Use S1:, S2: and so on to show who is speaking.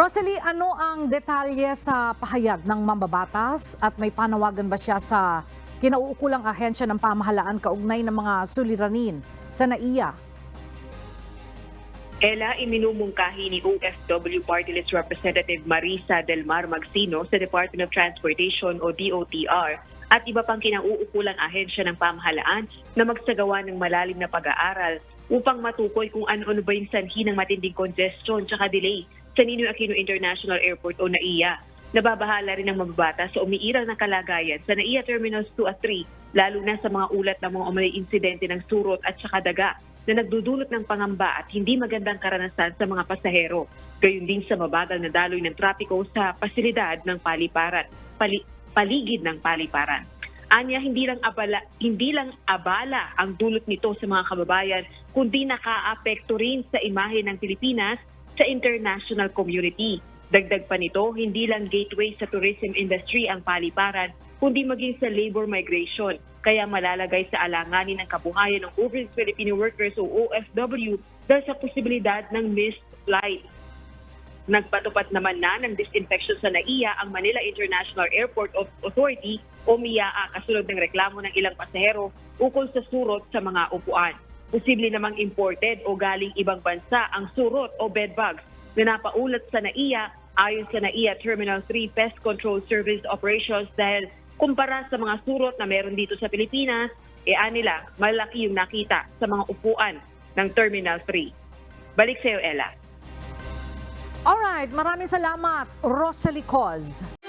S1: Rosalie, ano ang detalye sa pahayag ng mambabatas at may panawagan ba siya sa kinauukulang ahensya ng pamahalaan kaugnay ng mga suliranin sa NAIA?
S2: Ella, iminumungkahi ni OFW Party List Representative Marisa Del Mar Magsino sa Department of Transportation o DOTR at iba pang kinauukulang ahensya ng pamahalaan na magsagawa ng malalim na pag-aaral upang matukoy kung ano-ano ba yung sanhi ng matinding congestion tsaka delay sa Ninoy Aquino International Airport o NAIA. Nababahala rin ng mababata sa umiirang ng kalagayan sa NAIA Terminals 2 at 3, lalo na sa mga ulat ng mga umano'y insidente ng surot at saka daga na nagdudulot ng pangamba at hindi magandang karanasan sa mga pasahero. Gayun din sa mabagal na daloy ng trapiko sa pasilidad ng paliparan, pali- paligid ng paliparan. Anya, hindi lang abala, hindi lang abala ang dulot nito sa mga kababayan, kundi nakaapekto rin sa imahe ng Pilipinas sa international community. Dagdag pa nito, hindi lang gateway sa tourism industry ang paliparan, kundi maging sa labor migration. Kaya malalagay sa alanganin ng kabuhayan ng overseas Filipino workers o OFW dahil sa posibilidad ng missed flight. Nagpatupad naman na ng disinfection sa NAIA ang Manila International Airport Authority o MIAA kasunod ng reklamo ng ilang pasahero ukol sa surot sa mga upuan. Posible namang imported o galing ibang bansa ang surot o bedbugs na napaulat sa NAIA ayon sa NAIA Terminal 3 Pest Control Service Operations dahil kumpara sa mga surot na meron dito sa Pilipinas, e anila malaki yung nakita sa mga upuan ng Terminal 3. Balik sa iyo, Ella.
S1: Alright, maraming salamat, Rosalie Coz.